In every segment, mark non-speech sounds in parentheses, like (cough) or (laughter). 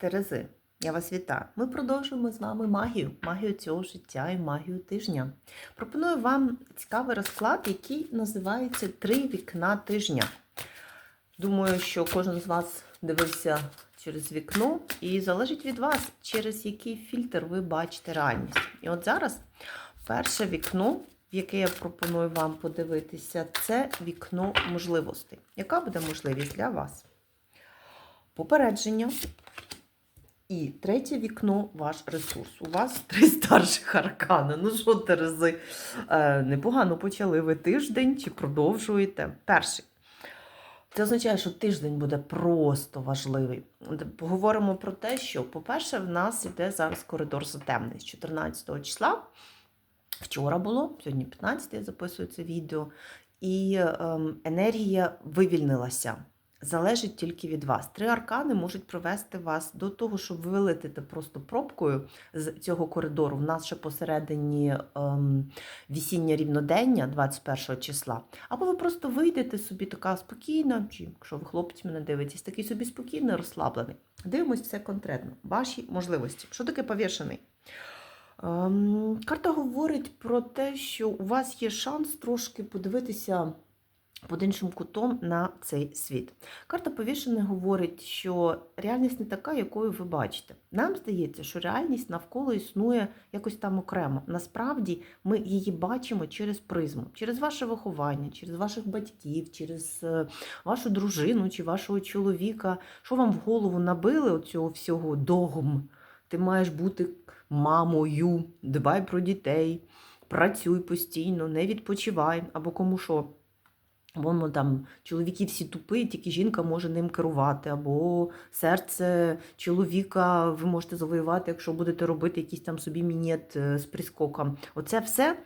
Терези, я вас вітаю. Ми продовжуємо з вами магію, магію цього життя і магію тижня. Пропоную вам цікавий розклад, який називається Три вікна тижня. Думаю, що кожен з вас дивився через вікно, і залежить від вас, через який фільтр ви бачите реальність. І от зараз перше вікно, в яке я пропоную вам подивитися, це вікно можливостей. Яка буде можливість для вас? Попередження. І третє вікно ваш ресурс. У вас (laughs) три старших аркани. Ну що, Терези, е, непогано почали ви тиждень чи продовжуєте. Перший. Це означає, що тиждень буде просто важливий. Поговоримо про те, що, по-перше, в нас йде зараз коридор затемний з 14 числа. Вчора було, сьогодні 15 я записую це відео, і ем, енергія вивільнилася. Залежить тільки від вас. Три аркани можуть привести вас до того, щоб ви просто пробкою з цього коридору. В нас ще посередині ем, вісіння рівнодення 21 числа. Або ви просто вийдете собі така спокійна, чи якщо ви хлопець мене дивитесь, такий собі спокійний, розслаблений. Дивимось все конкретно. Ваші можливості. Що таке повішений? Ем, карта говорить про те, що у вас є шанс трошки подивитися під іншим кутом на цей світ. Карта повішений говорить, що реальність не така, якою ви бачите. Нам здається, що реальність навколо існує якось там окремо. Насправді ми її бачимо через призму, через ваше виховання, через ваших батьків, через е, вашу дружину чи вашого чоловіка. Що вам в голову набили оцього всього догм? Ти маєш бути мамою, дбай про дітей, працюй постійно, не відпочивай або кому що. Воно там чоловіки всі тупі, тільки жінка може ним керувати, або серце чоловіка ви можете завоювати, якщо будете робити якийсь там собі мінет е, з прискоком. Оце все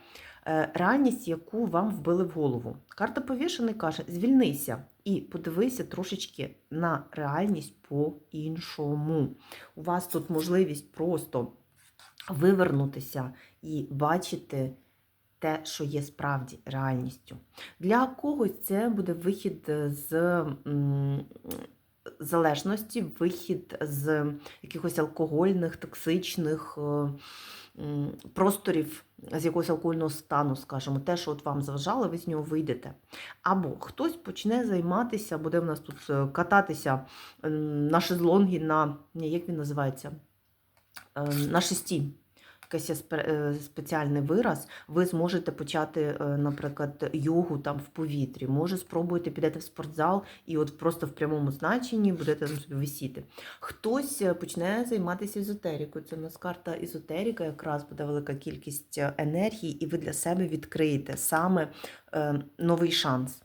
е, реальність, яку вам вбили в голову. Карта повішений каже: звільнися і подивися трошечки на реальність по-іншому. У вас тут можливість просто вивернутися і бачити те, що є справді реальністю. Для когось це буде вихід з залежності, вихід з якихось алкогольних, токсичних е, просторів, з якогось алкогольного стану, скажімо, те, що от вам заважало, ви з нього вийдете. Або хтось почне займатися, буде в нас тут е, кататися на шезлонгі, на як він називається? Е, На шесті якийсь е, спеціальний вираз, ви зможете почати, е, наприклад, йогу там в повітрі. Може, спробуйте підете в спортзал і от просто в прямому значенні будете там собі висіти. Хтось е, почне займатися езотерикою. Це у нас карта езотерика, якраз буде велика кількість енергії, і ви для себе відкриєте саме новий шанс.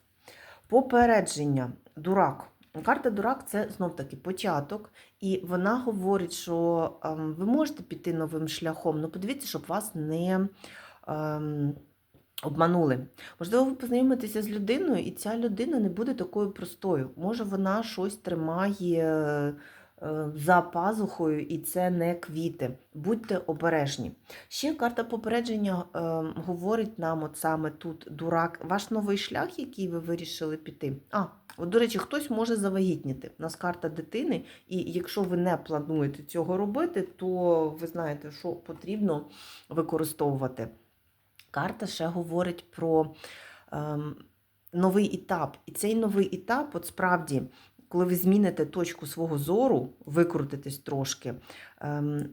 Попередження, дурак. Карта дурак це знов таки початок, і вона говорить, що ем, ви можете піти новим шляхом. Ну, подивіться, щоб вас не ем, обманули. Можливо, ви познайомитеся з людиною, і ця людина не буде такою простою. Може, вона щось тримає е, за пазухою, і це не квіти. Будьте обережні. Ще карта попередження ем, говорить нам, от саме тут дурак, ваш новий шлях, який ви вирішили піти. А, От, до речі, хтось може завагітніти. У нас карта дитини, і якщо ви не плануєте цього робити, то ви знаєте, що потрібно використовувати. Карта ще говорить про ем, новий етап. І цей новий етап, от справді, коли ви зміните точку свого зору, викрутитесь трошки, ем,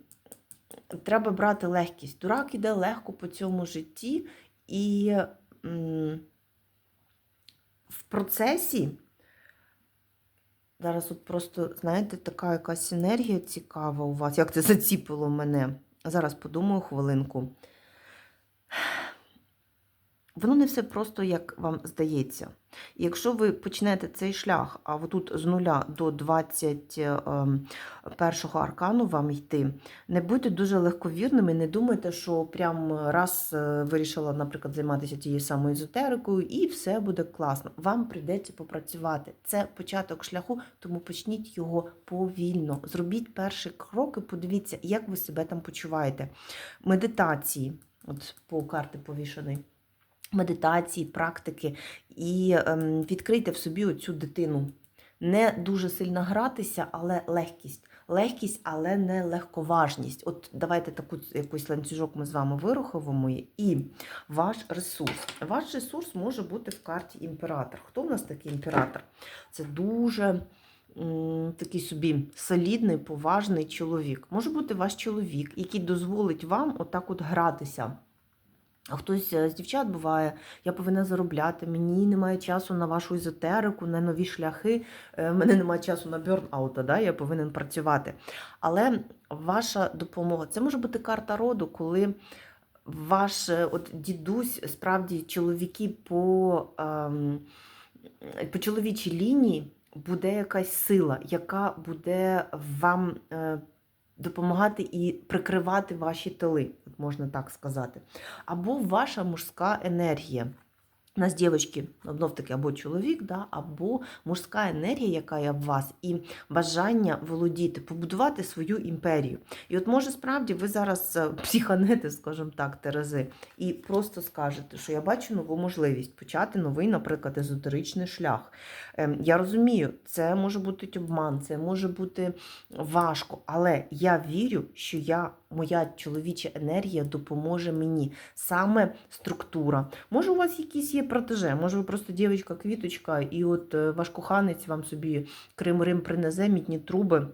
треба брати легкість. Дурак іде легко по цьому житті, і м, в процесі. Зараз от просто, знаєте, така якась енергія цікава у вас. Як це заціпило мене? Зараз подумаю хвилинку. Воно не все просто, як вам здається. Якщо ви почнете цей шлях, а тут з нуля до 21 аркану вам йти, не будьте дуже легковірними, не думайте, що прям раз е, вирішила, наприклад, займатися тією самою езотерикою, і все буде класно. Вам прийдеться попрацювати. Це початок шляху, тому почніть його повільно. Зробіть перший крок і подивіться, як ви себе там почуваєте. Медитації, от по карти повішеної медитації, практики, і ем, відкрийте в собі оцю дитину. не дуже сильно гратися, але легкість. Легкість, але не легковажність. От давайте таку якийсь ланцюжок ми з вами вираховуємо. І ваш ресурс. Ваш ресурс може бути в карті імператор. Хто в нас такий імператор? Це дуже такий собі солідний, поважний чоловік. Може бути ваш чоловік, який дозволить вам отак от гратися. А хтось е, з дівчат буває, я повинна заробляти, мені немає часу на вашу езотерику, на нові шляхи, е, мене немає часу на бьорнаута, да? я повинен працювати. Але ваша допомога це може бути карта роду, коли ваш е, от дідусь, справді чоловіки по, ем, по чоловічій лінії буде якась сила, яка буде вам е, допомагати і прикривати ваші тили, можна так сказати. Або ваша мужська енергія. У нас дівчатки, знов таки, або чоловік, да, або мужська енергія, яка є в вас, і бажання володіти, побудувати свою імперію. І от може справді ви зараз е, психанете, скажімо так, Терези, і просто скажете, що я бачу нову можливість почати новий, наприклад, езотеричний шлях. Ем, Я розумію, це може бути обман, це може бути важко, але я вірю, що я, моя чоловіча енергія допоможе мені. Саме структура. Може, у вас якісь є протеже, може, ви просто дівчинка-квіточка, і от е, ваш коханець вам собі Крим-Рим принезе, мітні труби.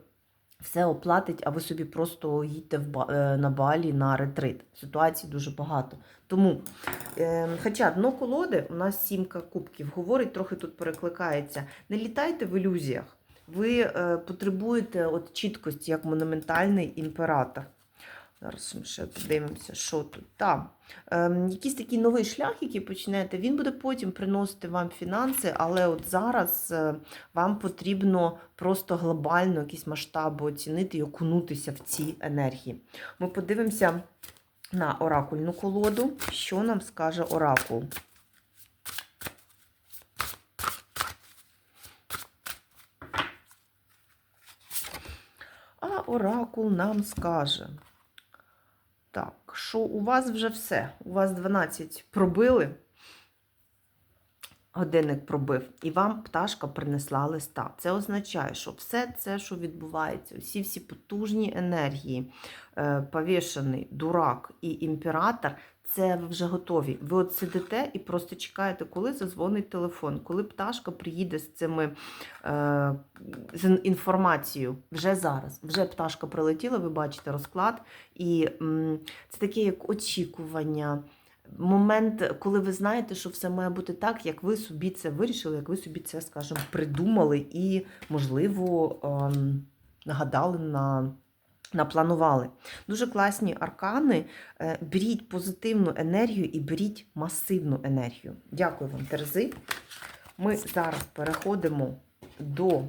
Все оплатить, а ви собі просто їдьте в е, на балі на ретрит. Ситуацій дуже багато. Тому, е, хоча дно колоди, у нас сімка кубків, говорить, трохи тут перекликається. Не літайте в ілюзіях. Ви е, потребуєте от чіткості, як монументальний імператор. Зараз ми ще подивимося, що тут. Там. Ем, якийсь такий новий шлях, який почнете, він буде потім приносити вам фінанси, але от зараз е, вам потрібно просто глобально якісь масштаби оцінити і окунутися в ці енергії. Ми подивимося на оракульну колоду, що нам скаже оракул. А оракул нам скаже. Так, що у вас вже все. У вас 12 пробили. Годинник пробив, і вам пташка принесла листа. Це означає, що все це, що відбувається, всі всі потужні енергії, е, повішений, дурак і імператор, це ви вже готові. Ви от сидите і просто чекаєте, коли зазвонить телефон, коли пташка приїде з цими е, з інформацією. Вже зараз. Вже пташка прилетіла, ви бачите розклад. І м, це таке як очікування. Момент, коли ви знаєте, що все має бути так, як ви собі це вирішили, як ви собі це, скажімо, придумали і, можливо, ем, нагадали на. Напланували. Дуже класні аркани. Е, Беріть позитивну енергію і беріть масивну енергію. Дякую вам, Терези. Ми зараз переходимо до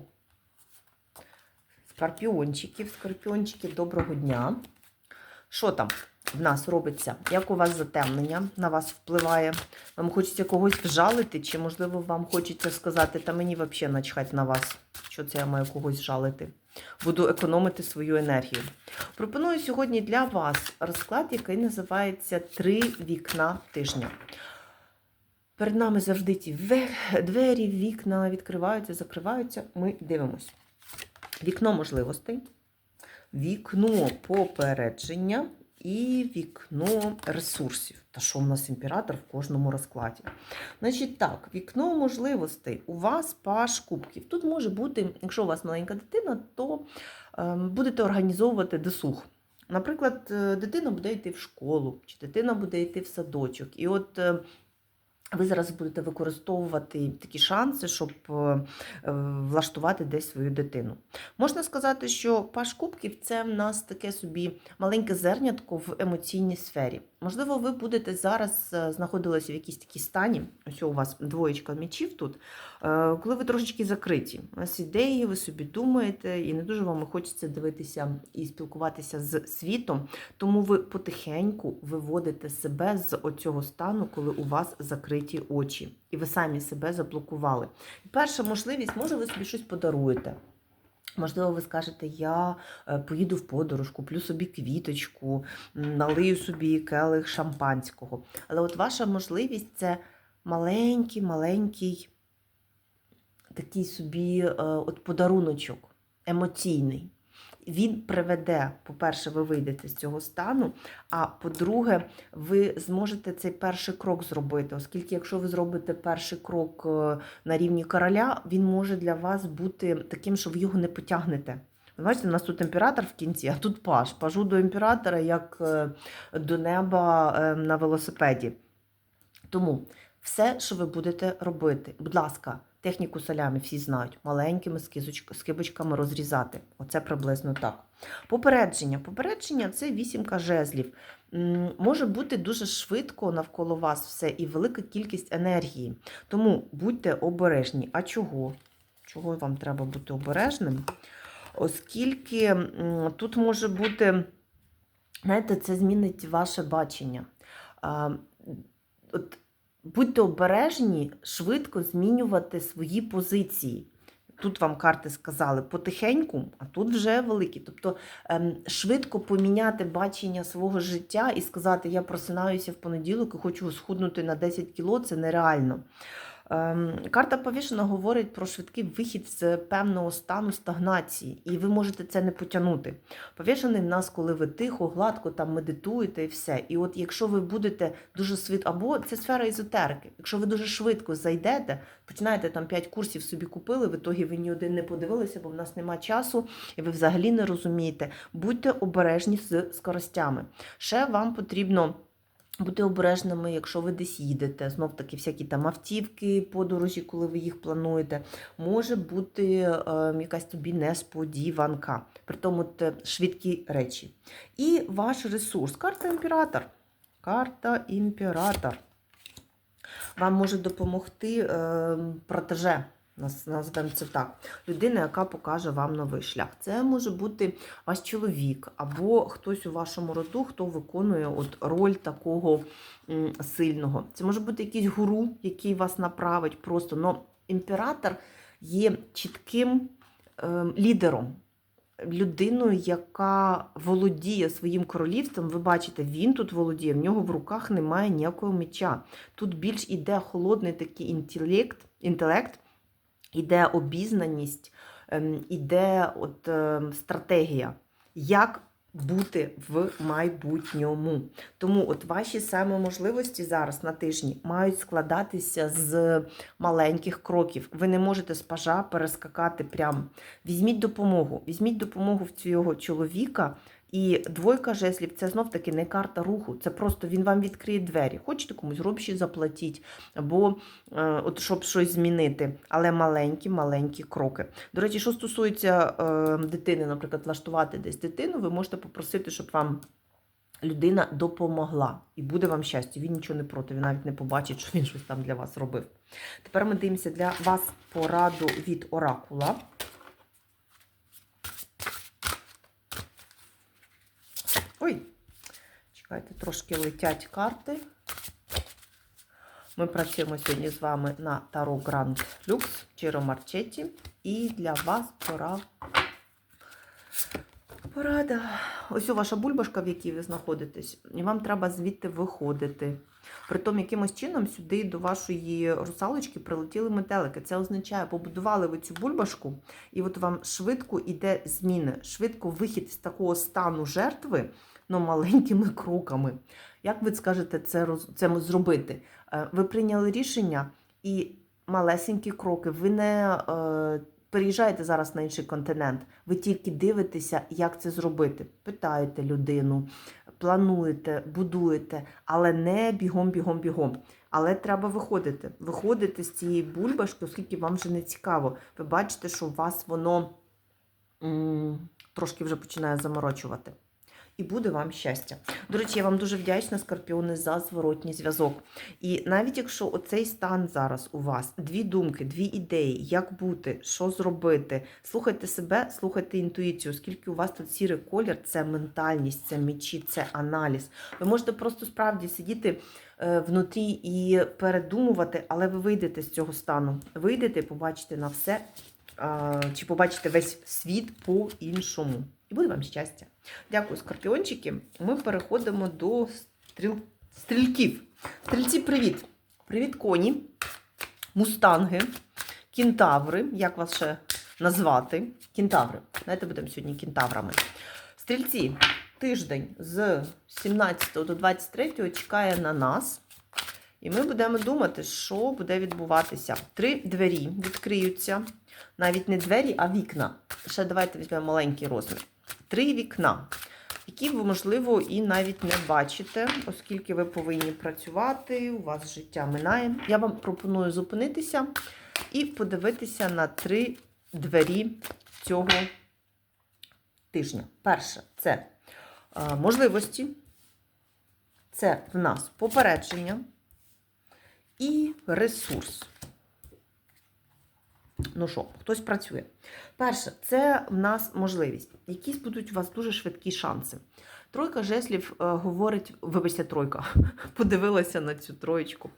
скорпіончиків. Скорпіончики, доброго дня. Що там в нас робиться? Як у вас затемнення на вас впливає? Вам хочеться когось вжалити, чи, можливо, вам хочеться сказати, та мені взагалі начхать на вас, що це я маю когось жалити. Буду економити свою енергію. Пропоную сьогодні для вас розклад, який називається Три вікна тижня. Перед нами завжди ті двері, вікна відкриваються, закриваються. Ми дивимось. Вікно можливостей, вікно попередження і вікно ресурсів. Та що в нас імператор в кожному розкладі? Значить так, вікно можливостей. У вас паш кубків. Тут може бути, якщо у вас маленька дитина, то ем, будете організовувати досуг. Наприклад, е, дитина буде йти в школу, чи дитина буде йти в садочок. І от е, ви зараз будете використовувати такі шанси, щоб е, влаштувати десь свою дитину. Можна сказати, що паш кубків це в нас таке собі маленьке зернятко в емоційній сфері. Можливо, ви будете зараз е, знаходилися в якійсь такій стані. Ось у вас двоєчка мечів тут, е, коли ви трошечки закриті. У вас ідеї, ви собі думаєте, і не дуже вам хочеться дивитися і спілкуватися з світом. Тому ви потихеньку виводите себе з оцього стану, коли у вас закриті очі, і ви самі себе заблокували. Перша можливість, може, ви собі щось подаруєте. Можливо, ви скажете, я е, поїду в подорож, куплю собі квіточку, налию собі келих шампанського. Але от ваша можливість це маленький, маленький такий собі е, от подаруночок емоційний. Він приведе, по-перше, ви вийдете з цього стану. А по-друге, ви зможете цей перший крок зробити, оскільки, якщо ви зробите перший крок е, на рівні короля, він може для вас бути таким, що ви його не потягнете. Бачите, у нас тут імператор в кінці, а тут паж. Пажу до імператора, як е, до неба е, на велосипеді. Тому все, що ви будете робити, будь ласка, техніку салямі всі знають, маленькими скибочками розрізати. Оце приблизно так. Попередження. Попередження це вісімка жезлів. Може бути дуже швидко навколо вас все і велика кількість енергії. Тому будьте обережні. А чого? Чого вам треба бути обережним? Оскільки тут може бути, знаєте, це змінить ваше бачення. От будьте обережні швидко змінювати свої позиції. Тут вам карти сказали потихеньку, а тут вже великі. Тобто ем, швидко поміняти бачення свого життя і сказати, я просинаюся в понеділок і хочу схуднути на 10 кіло, це нереально. Ем, Карта повішена говорить про швидкий вихід з певного стану стагнації, і ви можете це не потягнути. Повішений в нас, коли ви тихо, гладко там медитуєте і все. І от якщо ви будете дуже швидко, або це сфера езотерики, якщо ви дуже швидко зайдете, починаєте там 5 курсів собі купили, в ітогі ви ні один не подивилися, бо в нас нема часу, і ви взагалі не розумієте. Будьте обережні з скоростями. Ще вам потрібно. Бути обережними, якщо ви десь їдете, знов таки всякі там автівки, подорожі, коли ви їх плануєте, може бути е, якась тобі несподіванка, при тому швидкі речі. І ваш ресурс. Карта імператор. Карта імператор. Вам може допомогти е, протеже. Назвемо це так. Людина, яка покаже вам новий шлях. Це може бути ваш чоловік або хтось у вашому роду, хто виконує от роль такого сильного. Це може бути якийсь гуру, який вас направить просто. Но імператор є чітким е, лідером. Людиною, яка володіє своїм королівством, ви бачите, він тут володіє, в нього в руках немає ніякого меча. Тут більш іде холодний такий інтелект, інтелект іде обізнаність, ем, іде от, ем, стратегія, як бути в майбутньому. Тому от ваші саме можливості зараз на тижні мають складатися з маленьких кроків. Ви не можете з пажа перескакати прямо. Візьміть допомогу. Візьміть допомогу в цього чоловіка. І двойка жезлів це знов таки не карта руху, це просто він вам відкриє двері. Хочете комусь гроші заплатіть, або е, от щоб щось змінити, але маленькі, маленькі кроки. До речі, що стосується е, дитини, наприклад, влаштувати десь дитину, ви можете попросити, щоб вам людина допомогла. І буде вам щастя. Він нічого не проти, він навіть не побачить, що він щось там для вас робив. Тепер ми дивимося для вас пораду від оракула. Ой, чекайте, трошки летять карти. Ми працюємо сьогодні з вами на Таро Grand Lux Чиро Марчеті. І для вас пора. Порада. Ось у ваша бульбашка, в якій ви знаходитесь, і вам треба звідти виходити. Притом, якимось чином сюди до вашої русалочки прилетіли метелики. Це означає, побудували ви цю бульбашку, і от вам швидко йде зміни, швидко вихід з такого стану жертви, ну маленькими кроками. Як ви скажете це, це зробити? Е, Ви прийняли рішення і малесенькі кроки. Ви не е, переїжджаєте зараз на інший континент. Ви тільки дивитеся, як це зробити. Питаєте людину, плануєте, будуєте, але не бігом, бігом, бігом. Але треба виходити. Виходити з цієї бульбашки, оскільки вам вже не цікаво. Ви бачите, що у вас воно м, трошки вже починає заморочувати. І буде вам щастя. До речі, я вам дуже вдячна, скорпіони, за зворотній зв'язок. І навіть якщо оцей стан зараз у вас, дві думки, дві ідеї, як бути, що зробити, слухайте себе, слухайте інтуїцію, оскільки у вас тут сірий колір, це ментальність, це мечі, це аналіз. Ви можете просто справді сидіти е, внутрі і передумувати, але ви вийдете з цього стану. Вийдете, побачите на все, чи побачите весь світ по-іншому. І буде вам щастя. Дякую, скорпіончики. Ми переходимо до стріл... стрільків. Стрільці, привіт! Привіт, коні, мустанги, кентаври, як вас ще назвати? Кентаври. Знаєте, будемо сьогодні кентаврами. Стрільці, тиждень з 17 до 23 чекає на нас. І ми будемо думати, що буде відбуватися. Три двері відкриються. Навіть не двері, а вікна. Ще давайте візьмемо маленький розмір. Три вікна, які ви, можливо, і навіть не бачите, оскільки ви повинні працювати, у вас життя минає. Я вам пропоную зупинитися і подивитися на три двері цього тижня. Перше це е, можливості, це в нас попередження і ресурс. Ну що, хтось працює. Перше, це в нас можливість. Якісь будуть у вас дуже швидкі шанси. Тройка жеслів е, говорить, вибачте, тройка, (laughs) подивилася на цю троєчку.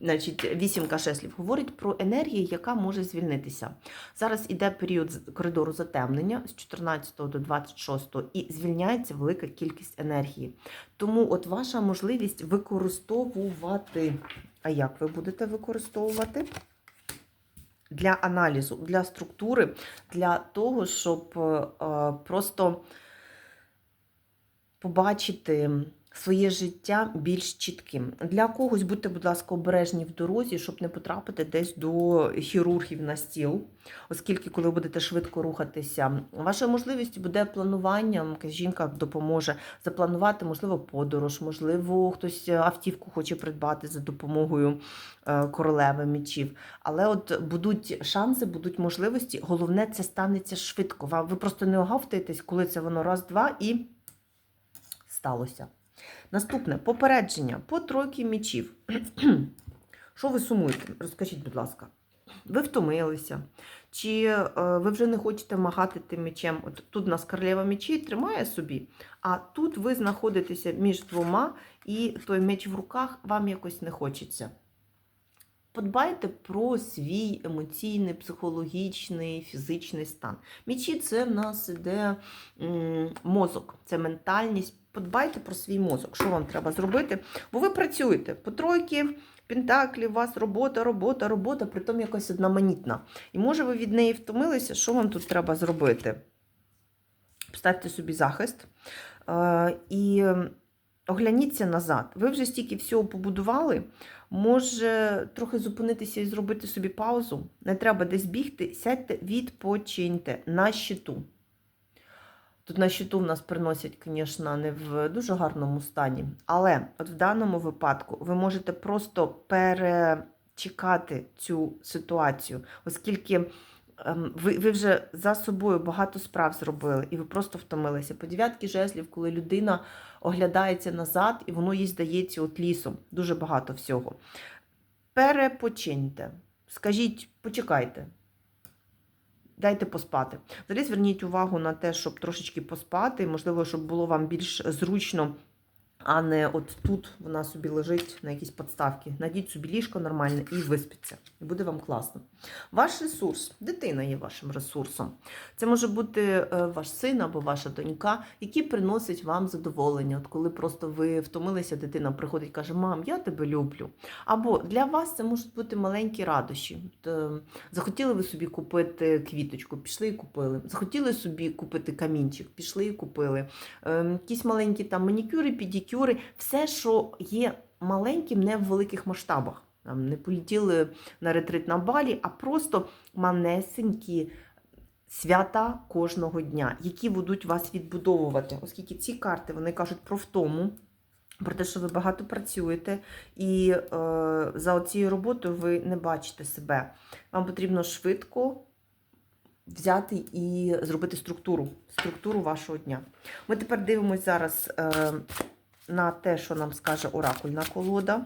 Значить, вісімка жеслів говорить про енергію, яка може звільнитися. Зараз іде період коридору затемнення з 14 до 26 і звільняється велика кількість енергії. Тому от ваша можливість використовувати. А як ви будете використовувати? Для аналізу, для структури, для того, щоб е, е, просто побачити своє життя більш чітким. Для когось будьте, будь ласка, обережні в дорозі, щоб не потрапити десь до хірургів на стіл, оскільки, коли будете швидко рухатися, вашою можливістю буде планування. Жінка допоможе запланувати, можливо, подорож, можливо, хтось автівку хоче придбати за допомогою е, королеви мечів. Але от будуть шанси, будуть можливості. Головне, це станеться швидко. Ви просто не оговтаєтесь, коли це воно раз-два і сталося. Наступне попередження по тройки мічів. (clears throat) Що ви сумуєте? Розкажіть, будь ласка. Ви втомилися? Чи е, ви вже не хочете махати тим мечем? От тут у нас королева мечей тримає собі, а тут ви знаходитеся між двома, і той меч в руках вам якось не хочеться. Подбайте про свій емоційний, психологічний, фізичний стан. Мічі це в нас іде мозок, це ментальність. Подбайте про свій мозок, що вам треба зробити, бо ви працюєте по тройки. Пентаклі, у вас робота, робота, робота, притом якась одноманітна. І може ви від неї втомилися, що вам тут треба зробити? Поставте собі захист е, і огляніться назад. Ви вже стільки всього побудували, може трохи зупинитися і зробити собі паузу. Не треба десь бігти, сядьте, відпочиньте на щиту. Тут на щиту в нас приносять, звісно, не в дуже гарному стані. Але от в даному випадку ви можете просто перечекати цю ситуацію, оскільки ем, ви, ви вже за собою багато справ зробили, і ви просто втомилися. По дев'ятки жезлів, коли людина оглядається назад, і воно їй здається от лісом. Дуже багато всього. Перепочиньте. Скажіть, почекайте. Дайте поспати. Взагалі зверніть увагу на те, щоб трошечки поспати, можливо, щоб було вам більш зручно, а не от тут вона собі лежить на якійсь подставці. Найдіть собі ліжко нормальне і виспіться. І буде вам класно. Ваш ресурс, дитина є вашим ресурсом. Це може бути е, ваш син або ваша донька, які приносять вам задоволення. От коли просто ви втомилися, дитина приходить і каже: Мам, я тебе люблю. Або для вас це можуть бути маленькі радощі. Е, Захотіли ви собі купити квіточку, пішли і купили. Захотіли собі купити камінчик, пішли і купили. Е, Якісь маленькі там манікюри, педикюри, все, що є маленьким, не в великих масштабах. Не полетіли на ретрит на балі, а просто манесенькі свята кожного дня, які будуть вас відбудовувати. Оскільки ці карти вони кажуть про втому. Про те, що ви багато працюєте, і е, за цією роботою ви не бачите себе. Вам потрібно швидко взяти і зробити структуру, структуру вашого дня. Ми тепер дивимося зараз е, на те, що нам скаже оракульна колода.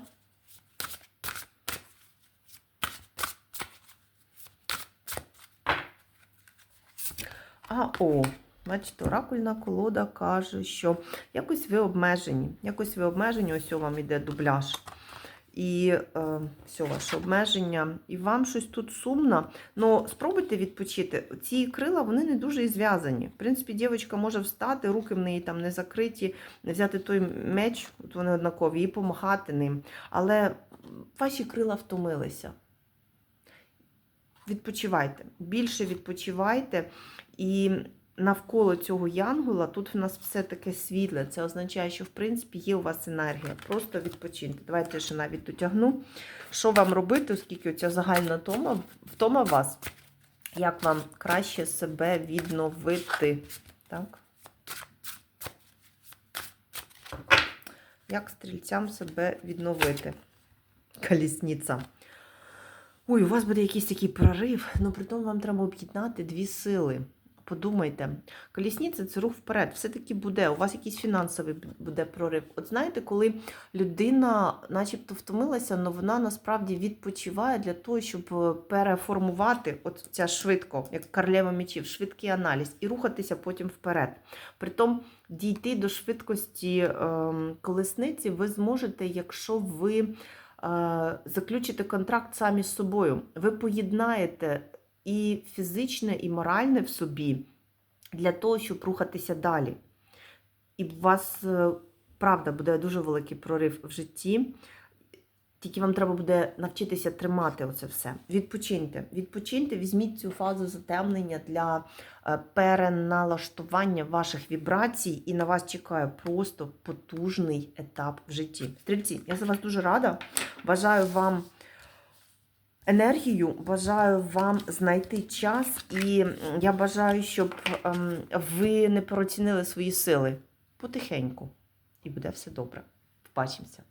А о, бачите, оракульна колода каже, що якось ви обмежені. Якось ви обмежені, ось вам іде дубляж. І е, все ваше обмеження, і вам щось тут сумно. Ну, спробуйте відпочити. Ці крила вони не дуже і зв'язані. В принципі, дівчинка може встати, руки в неї там не закриті, взяти той меч, от вони однакові, і помахати ним. Але ваші крила втомилися. відпочивайте. Більше відпочивайте. І навколо цього янгола тут в нас все таке світле. Це означає, що в принципі є у вас енергія. Просто відпочиньте. Давайте ще навіть дотягну. Що вам робити, оскільки ця загальна тома, втома вас, як вам краще себе відновити? Так? Як стрільцям себе відновити? Колісниця. Ой, у вас буде якийсь такий прорив, але при тому вам треба об'єднати дві сили. Подумайте, колісниця це рух вперед, все-таки буде. У вас якийсь фінансовий буде прорив. От знаєте, коли людина, начебто, втомилася, але вона насправді відпочиває для того, щоб е, переформувати от ця швидко, як королева мечів, швидкий аналіз, і рухатися потім вперед. Притом дійти до швидкості ем, колесниці ви зможете, якщо ви е, заключите контракт самі з собою. Ви поєднаєте і фізичне, і моральне в собі для того, щоб рухатися далі. І у вас, е, правда, буде дуже великий прорив в житті. Тільки вам треба буде навчитися тримати оце все. Відпочиньте. Відпочиньте, візьміть цю фазу затемнення для е, переналаштування ваших вібрацій, і на вас чекає просто потужний етап в житті. Стрільці, я за вас дуже рада. Бажаю вам енергію, бажаю вам знайти час, і я бажаю, щоб ем, ви не переоцінили свої сили потихеньку. І буде все добре. Побачимося.